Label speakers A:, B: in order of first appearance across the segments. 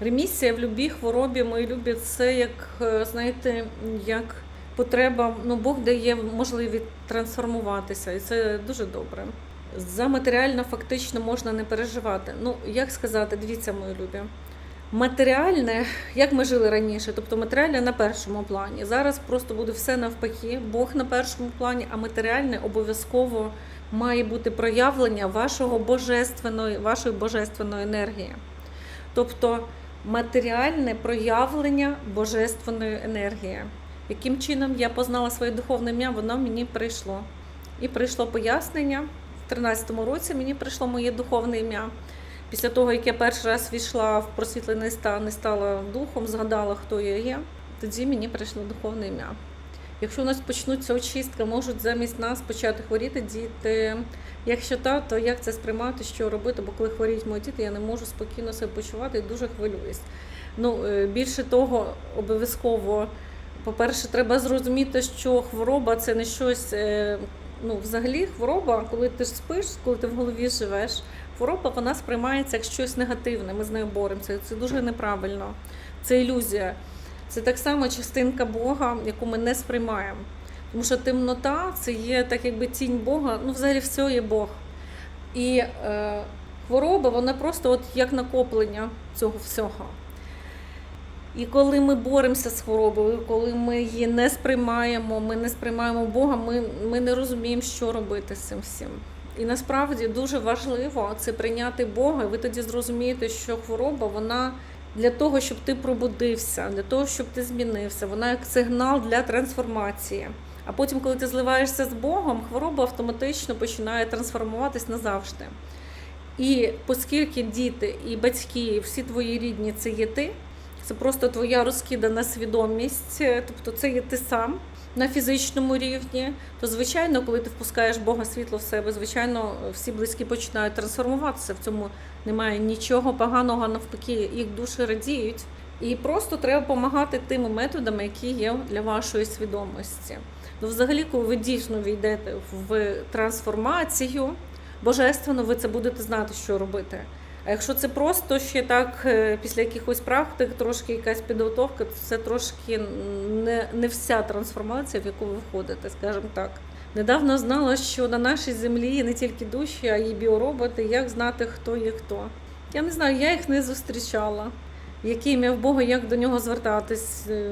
A: Ремісія в будь-якій хворобі, мої любі, це як, е, знаєте, як потреба, ну Бог дає можливість трансформуватися, і це дуже добре. За матеріально фактично можна не переживати. Ну, як сказати, дивіться, мої любі. Матеріальне, як ми жили раніше, тобто матеріальне на першому плані. Зараз просто буде все навпаки, Бог на першому плані, а матеріальне обов'язково має бути проявлення вашого божественної, вашої божественної енергії. Тобто матеріальне проявлення божественної енергії. Яким чином я познала своє духовне ім'я, воно мені прийшло. І прийшло пояснення. В 13-му році мені прийшло моє духовне ім'я. Після того, як я перший раз війшла в просвітлений стан і стала духом, згадала, хто я є, тоді мені прийшло духовне ім'я. Якщо у нас почнуться очистка, можуть замість нас почати хворіти діти. Якщо так, то як це сприймати, що робити? Бо коли хворіють мої діти, я не можу спокійно себе почувати і дуже хвилююсь. Ну, е, більше того, обов'язково, по-перше, треба зрозуміти, що хвороба це не щось. е, Ну, взагалі, хвороба, коли ти ж спиш, коли ти в голові живеш, хвороба вона сприймається як щось негативне. Ми з нею боремося. Це дуже неправильно. Це ілюзія. Це так само частинка Бога, яку ми не сприймаємо. Тому що темнота це є так, якби тінь Бога, ну взагалі все є Бог. І е, хвороба, вона просто от як накоплення цього всього. І коли ми боремося з хворобою, коли ми її не сприймаємо, ми не сприймаємо Бога, ми, ми не розуміємо, що робити з цим всім. І насправді дуже важливо це прийняти Бога, і ви тоді зрозумієте, що хвороба вона для того, щоб ти пробудився, для того, щоб ти змінився, вона як сигнал для трансформації. А потім, коли ти зливаєшся з Богом, хвороба автоматично починає трансформуватись назавжди. І оскільки діти і батьки, і всі твої рідні це є ти, це просто твоя розкидана свідомість, тобто це є ти сам на фізичному рівні, то звичайно, коли ти впускаєш Бога світло в себе, звичайно, всі близькі починають трансформуватися. В цьому немає нічого поганого, навпаки, їх душі радіють. І просто треба допомагати тими методами, які є для вашої свідомості. Ну, взагалі, коли ви дійсно війдете в трансформацію божественно, ви це будете знати, що робити. А якщо це просто ще так, е, після якихось практик, трошки якась підготовка, то це трошки не, не вся трансформація, в яку ви входите, скажімо так. Недавно знала, що на нашій землі не тільки душі, а й біороботи. Як знати, хто є хто. Я не знаю, я їх не зустрічала. Яке ім'я в Бога, як до нього звертатись. Е,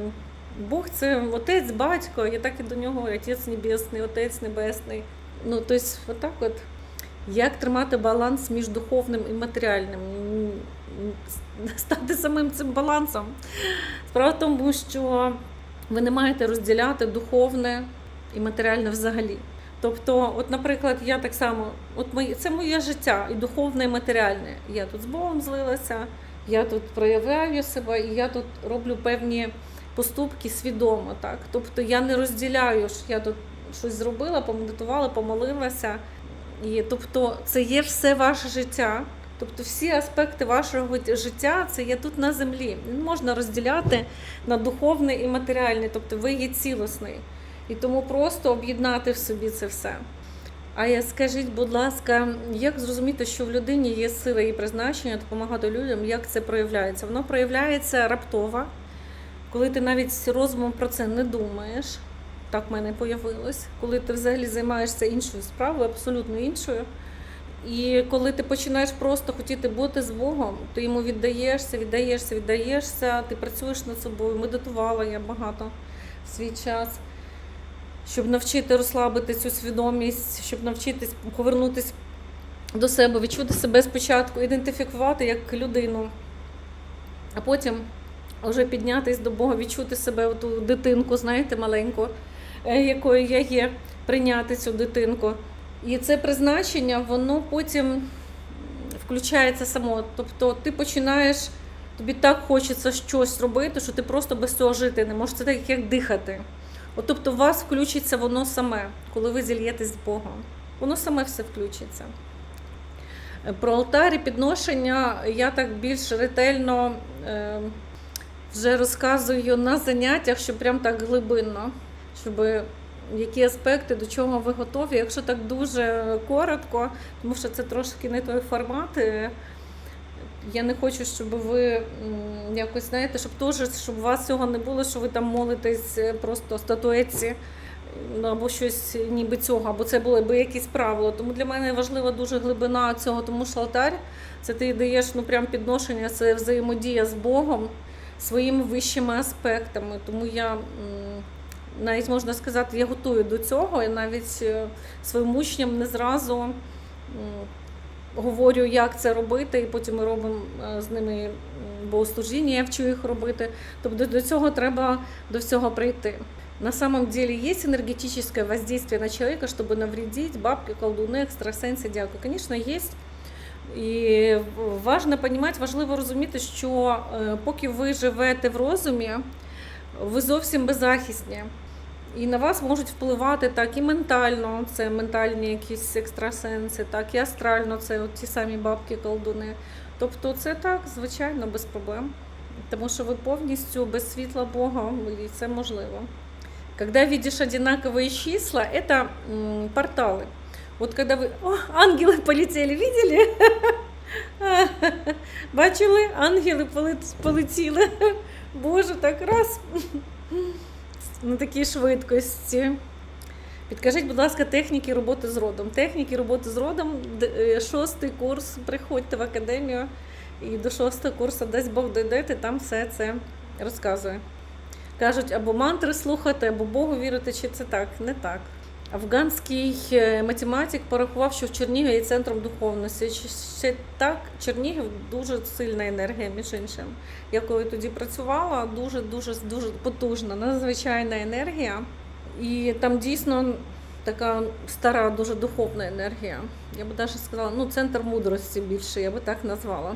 A: Бог це отець, батько, я так і до нього, отець небесний, отець небесний. Ну, тобто, отак от. Як тримати баланс між духовним і матеріальним? Стати самим цим балансом. Справа в тому, що ви не маєте розділяти духовне і матеріальне взагалі. Тобто, от, наприклад, я так само, от моє, це моє життя, і духовне, і матеріальне. Я тут з Богом злилася, я тут проявляю себе, і я тут роблю певні поступки свідомо. Так? Тобто я не розділяю, що я тут щось зробила, помедитувала, помолилася. І, тобто це є все ваше життя. Тобто всі аспекти вашого життя це є тут на землі. Не можна розділяти на духовне і матеріальне, тобто ви є цілісний. І тому просто об'єднати в собі це все. А я скажіть, будь ласка, як зрозуміти, що в людині є сила і призначення допомагати людям, як це проявляється? Воно проявляється раптово, коли ти навіть розумом про це не думаєш. Так в мене появилось, коли ти взагалі займаєшся іншою справою, абсолютно іншою. І коли ти починаєш просто хотіти бути з Богом, ти йому віддаєшся, віддаєшся, віддаєшся, ти працюєш над собою, медитувала я багато в свій час, щоб навчити розслабити цю свідомість, щоб навчитись повернутися до себе, відчути себе спочатку, ідентифікувати як людину, а потім вже піднятись до Бога, відчути себе ту дитинку, знаєте, маленьку, якою я є, прийняти цю дитинку. І це призначення, воно потім включається само. Тобто ти починаєш, тобі так хочеться щось робити, що ти просто без цього жити не можеш. Це так, як дихати. От, тобто, у вас включиться воно саме, коли ви зільєтесь з Богом. Воно саме все включиться. Про алтар і підношення я так більш ретельно е, вже розказую на заняттях, щоб прям так глибинно, щоб які аспекти, до чого ви готові. Якщо так дуже коротко, тому що це трошки не той формат. е, Я не хочу, щоб ви якось, знаєте, щоб теж, щоб у вас цього не було, що ви там молитесь е, просто статуетці ну, або щось ніби цього, або це були би якісь правила. Тому для мене важлива дуже глибина цього, тому що алтарь це ти даєш ну прям підношення, це взаємодія з Богом своїми вищими аспектами. Тому я навіть можна сказати, я готую до цього. Я навіть е, своїм учням не зразу говорю, як це робити, і потім ми робимо е, з ними богослужіння, я вчу їх робити. Тобто до цього треба до всього прийти. На самом деле есть энергетическое воздействие на человека, чтобы навредить бабки, колдуни, екстрасенси, дякую. Конечно, есть. І важливо понимать, важливо розуміти, що е, поки ви живете в розумі, ви зовсім беззахисні. І на вас можуть впливати так і ментально, це ментальні якісь екстрасенси, так і астрально, це от ті самі бабки колдуни. Тобто це так, звичайно, без проблем. Тому що ви повністю без світла Бога, і це можливо. Когда видишь одинаковые числа, это м, порталы. Вот когда вы... О, ангелы полетели, видели? Бачили? Ангели полет- полетіли. Боже, так раз. На такій швидкості. Підкажіть, будь ласка, техніки роботи з родом. Техніки роботи з родом, е, шостий курс, приходьте в академію і до шостого курсу, дасть Бог дойдете, там все це розказує. Кажуть, або мантри слухати, або Богу вірити, чи це так? Не так. Афганський е, математик порахував, що в Чернігові є центром духовності. Ще так, Чернігів дуже сильна енергія, між іншим. Я коли тоді працювала, дуже дуже дуже потужна, надзвичайна енергія. І там дійсно така стара, дуже духовна енергія. Я би навіть сказала, ну, центр мудрості більше, я би так назвала.